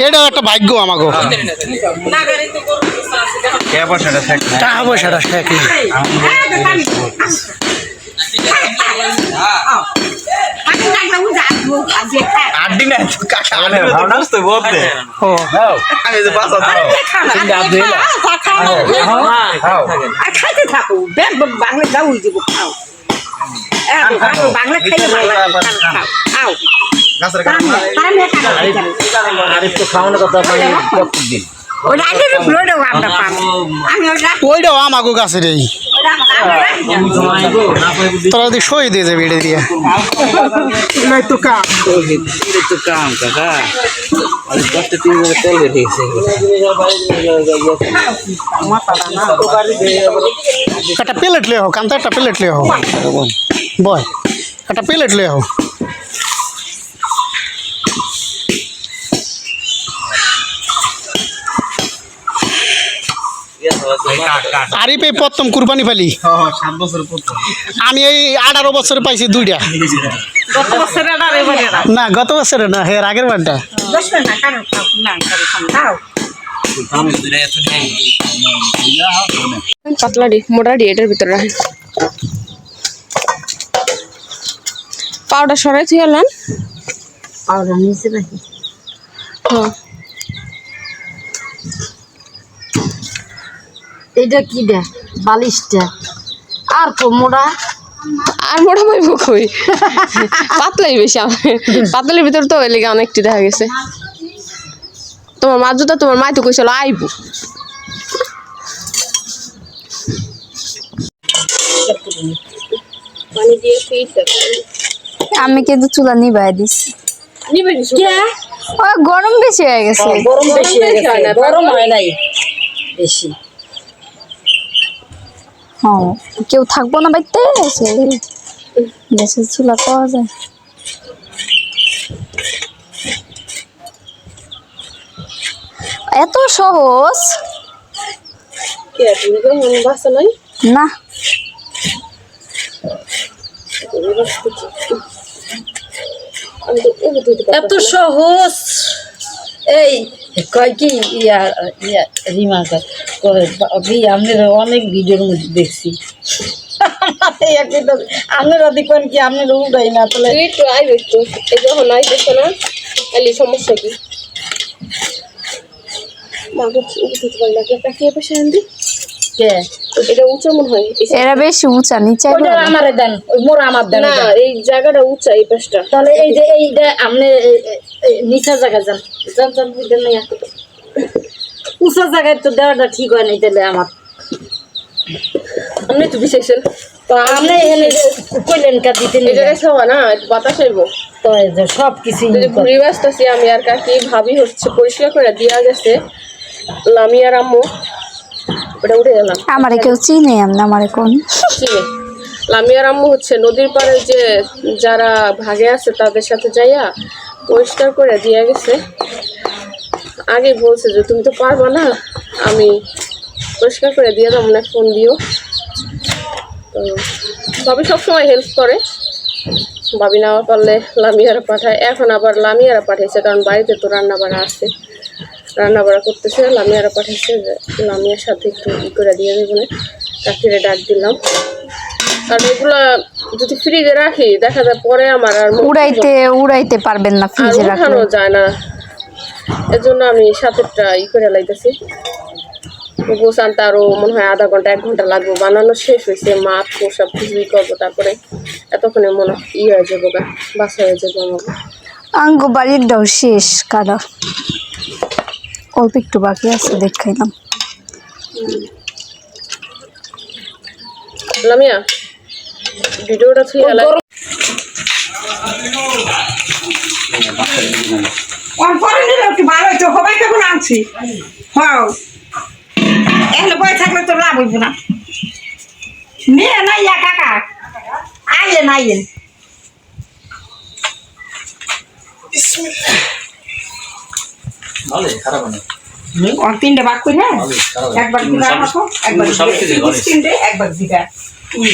এটাও একটা ভাগ্য আমাকে টাকা পয়সাটা শেখ? বাংলা যাও দিব খাও। বাংলা খাইলে ভালো লাগে খাও খাও গাছের খাওয়ানোর কথা মানে দিন ওইটাও আমাকে গাছের এই তোরা যদি সই দিয়ে যাবে এটা দিয়ে নাই তো কাম এটা তো কাম কাকা আমি দশটা তিন হাজার তেল বেরিয়েছে একটা প্লেট লিয়ে হোক কান্তা একটা প্লেট লিয়ে হোক বয় একটা প্লেট লিয়ে হোক আরিফ এই প্রথম কুরবানি পালি? সাত বছর পর আমি এই আঠারো বছরে পাইছি দুইটা। না গত বছরে না হের আগের বারটা। পাতলা ডি মোটা ডি এটার ভিতরে রাখেন পাউডার সরাই থুই আনলেন পাউডার নিচে নাকি হ্যাঁ এটা কি দে? বালিশটা আর কোমোড়া আর মোটা পাইব কই? পাতলাই বেশি পাতলার ভিতরে তো লেগে অনেকটি দেখা গেছে। তোমার মা জুতা তোমার মাই তো কইছিল আইবো। পানি দিয়ে ফিট আমি কিন্তু চুলা নিবাই দিছি। নিবে কিছু ও গরম বেশি হয়ে গেছে। গরম বেশি হয়ে গেছে। গরম হয় নাই। বেশি। হ্যাঁ কেউ থাকব না বাড়িতে? সে গ্যাসের চুলা পাওয়া যায়। এত সহজ? না। এত সহজ। এই কয় কি ইয়া ইয়া রিমা কয়। ভাবি আপনার অনেক ভিডিওর মধ্যে দেখছি। আপনারা দেখবেন কি আপনার উঠাই না তাহলে একটু আইবে একটু। এই যখন আইতেছে না। সমস্যা কি? মনে হয়। এরা বেশি উঁচা নিচে আমারে দেন ওই মোর আমার দেন না এই জায়গাটা উঁচা এই পাশটা। তাহলে এই যে এই যে আপনি নিচা জায়গায় যান যান যান। উঁচা জায়গায় তো দেওয়াটা ঠিক হয় না তাহলে আমার। আপনি তো আপনি এখানে কইলেন কা দিতে এই জায়গায় খাওয়া না বাতাস আইব তো যে সব কিছু যদি আমি আর কাকি ভাবি হচ্ছে পরিষ্কার করে দিয়া গেছে। লামিয়ার আম্মু ওটা উঠে গেলাম। আমারে কেউ চিনে এমন আমারে কোন? চিনি। লামিয়ার আম্মু হচ্ছে নদীর পাড়ে যে যারা ভাগে আছে তাদের সাথে যাইয়া পরিষ্কার করে দিয়ে গেছে। আগে বলছে যে তুমি তো পারবা না আমি পরিষ্কার করে দিয়ে দাও না ফোন দিও। তো ভাবি সবসময় হেল্প করে। ভাবি না পারলে লামিয়ারা পাঠায়। এখন আবার লামিয়ারা পাঠিয়েছে কারণ বাড়িতে তো রান্না বাড়া আছে। রান্না বাড়া করতেছে লামিয়ারা পাঠিয়েছে লামিয়ার সাথে একটু ই করে দিয়ে দেবো না। কাকিরে ডাক দিলাম। আর এগুলা যদি ফ্রিজে রাখি দেখা যায় পরে আমার আর উড়াইতে উড়াইতে পারবেন না ফ্রিজে উঠানো যায় না। এর জন্য আমি সাতেরটা ই করে লাইতেছি। গোস আনতে আরও মনে হয় আধা ঘণ্টা এক ঘণ্টা লাগবে। বানানো শেষ হয়েছে মাছ সব কিছুই করব তারপরে এতক্ষণে মনে ই হয়ে যাব গা বাসা হয়ে যাব আমাকে আঙ্গ বাড়ির ডাও শেষ কারা। অল্প একটু বাকি আছে দেখাইলাম লামিয়া ভিডিওটা গেল পরে নিলে একটু ভালো হইতো সবাই কেমন আনছি। হ্যাঁ। এখানে বই থাকলে তো লাভ হইব না। নিয়ে কাকা করে একবার দিবা। আমাকে একবার একবার দিবা।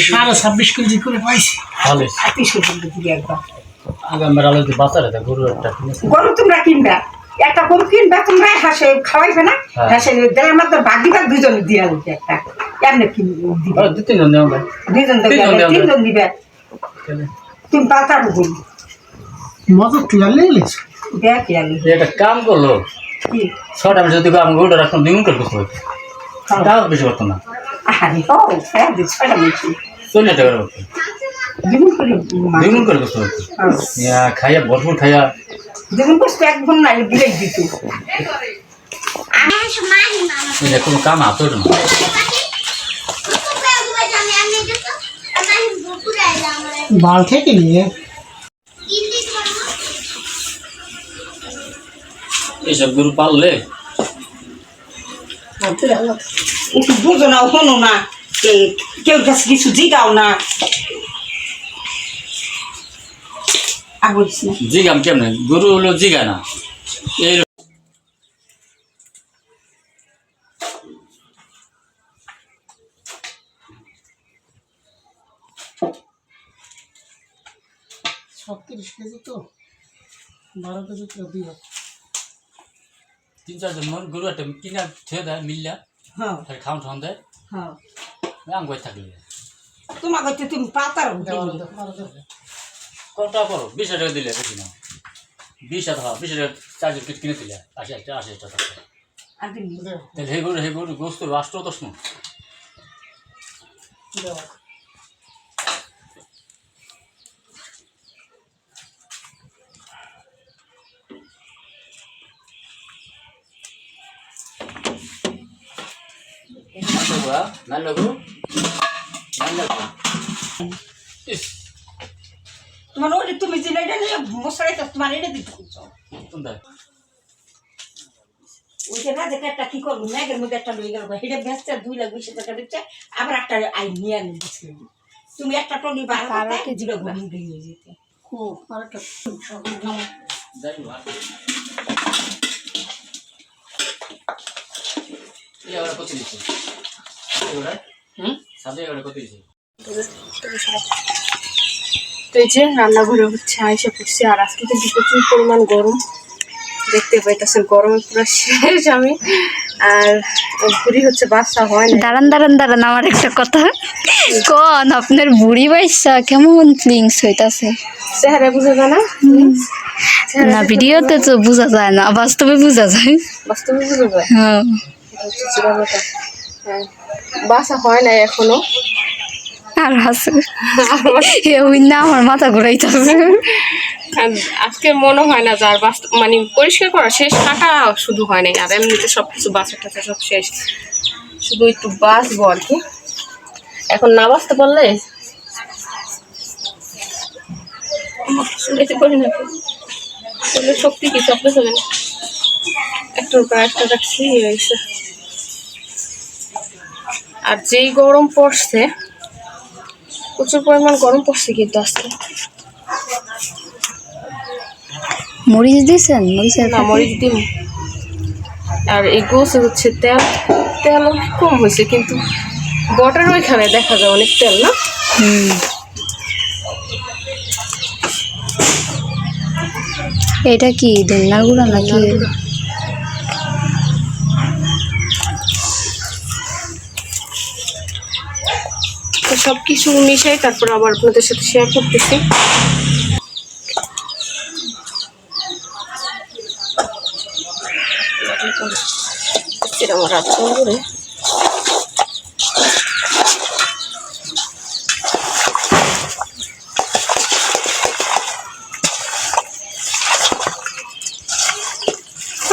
সাড়ে ছাব্বিশ কেজি করে পাইছি। একবার। আমরা আলোতে বাঁচালে তা গরু একটা গরু তোমরা কিনবা। তোমরা হাসে খাওয়াইবে না হ্যাঁ। হাসে দেড় মাত্র ভাগ দিবা দুজনে দিয়া দিবে একটা। এমনি কি দিবে। দু তিনজন ভাই দুজন দিবে তিনজন দিবে। তুমি পাতা বুঝি মজা ক্লিয়ার লেগেছ দেখ কি আলি কাম করল। ছটা যদি আমি গোটা রাখতাম দ্বিগুণ করে করতে তাও বেশি করতো না। আরে ও হ্যাঁ ছয়টা চল্লিশ টাকা দ্বিগুণ করে করতে। ইয়া, খাইয়া ভরপুর খাইয়া। দ্বিগুণ করতে এক ঘন না দিলেই দিত কোনো কাম হাতে ওঠে না। বাল থেকে নিয়ে। এইসব গরু পাললে? একটু বুঝো না শোনো না। কেউ কাছে কিছু জিগাও না আর বলিস না জিগাম কেমনে? গরু হলো জিগা না? এই ছত্রিশ কেজি তো। বারো কেজি তো দিও তিন চারজন মন গরু একটা কিনা ছেড়ে দেয় মিললা। হ্যাঁ। খাওয়ান খাওয়ান দেয়। হ্যাঁ। আম থাকলে। তোমাকে তুমি পাতার কত করো বিশ হাজার টাকা দিলে বেশি না। বিশ হাজার বিশ হাজার চার্জার কিট কিনে দিলে আশি হাজার আশি হাজার টাকা। তাহলে হে গরু হে গরু গোস্ত রাষ্ট্র দশ নাই লাগু ইস। তোমার ওই তুমি এটা নিয়ে মশাই তো তোমার এটা দিতে বলছো। কোনটা? ওই যে রাজা একটা কি করব ম্যাগের মধ্যে একটা লয়ে গেল এটা বেচতে দুই লাখ বিশ টাকা দিচ্ছে আবার একটা আই নিয়ে আনি তুমি একটা টলি বার দিয়ে যেতে। কত দিচ্ছে? হুম? সাথে কত দিচ্ছে? তো এই যে রান্নাঘরে হচ্ছে আইসা পড়ছি। আর আজকে কিন্তু প্রচুর পরিমাণ গরম। দেখতে পাইতেছেন গরমে পুরো শেষ আমি। আর বুড়ি হচ্ছে বাসা হয় না দাঁড়ান দাঁড়ান দাঁড়ান আমার একটা কথা। কন আপনার বুড়ি বাইসা কেমন ফিলিংস হইতাছে? চেহারা বুঝা যায় না? না ভিডিওতে তো বোঝা যায় না বাস্তবে বোঝা যায়। বাস্তবে বুঝা যায়? হ্যাঁ। হ্যাঁ। বাসা হয় না এখনও। আর আছে। না আমার মাথা ঘুরাইতেছে। আজকে মনে হয় না যার বাস্তব মানে পরিষ্কার করা শেষ কাটা শুধু হয় নাই আর এমনিতে সব কিছু বাসা টাসা সব শেষ। শুধু একটু বাঁচবো আর কি। এখন না বাঁচতে পারলে শুনেতে পারি না। শক্তি কি হবে না? একটার উপর একটা রাখছি আর যেই গরম পড়ছে প্রচুর পরিমাণ গরম পড়ছে কিন্তু আজকে। মরিচ দিছেন মরিচের না মরিচ দিন আর এই গোসে হচ্ছে তেল। তেল অনেক কম হয়েছে কিন্তু বটার ওইখানে দেখা যায় অনেক তেল না? হুম। এটা কি ধন্যার গুঁড়া নাকি? সব কিছু মিশাই তারপর আবার আপনাদের সাথে শেয়ার করতেছি। এরকম রাত করে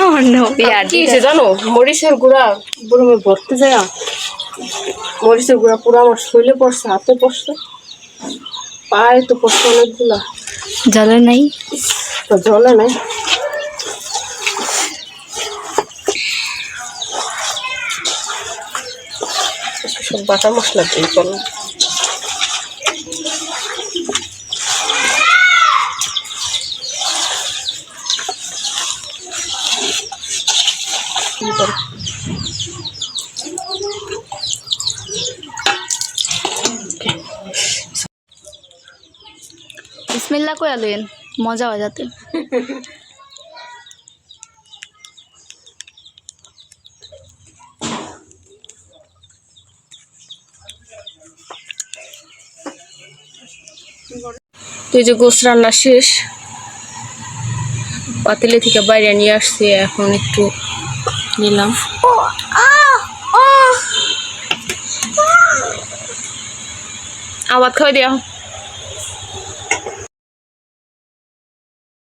আমার নবী আর কি জানো? মরিচের গুঁড়া গরমে ভরতে যায়। মরিচের গুঁড়া পুরো আমার শরীরে পড়ছে হাতে পড়ছে। পায়ে তো পড়ছে অনেকগুলা। জলে নাই? তো জলে নাই। সব বাটা মশলা দিয়ে চলো বিসমিল্লা করে লেন মজা হয় যাতে। তুই যে গোস রান্না শেষ পাতিলে থেকে বাইরে নিয়ে আসছি এখন একটু নিলাম। আওয়াজ খাওয়া দিয়া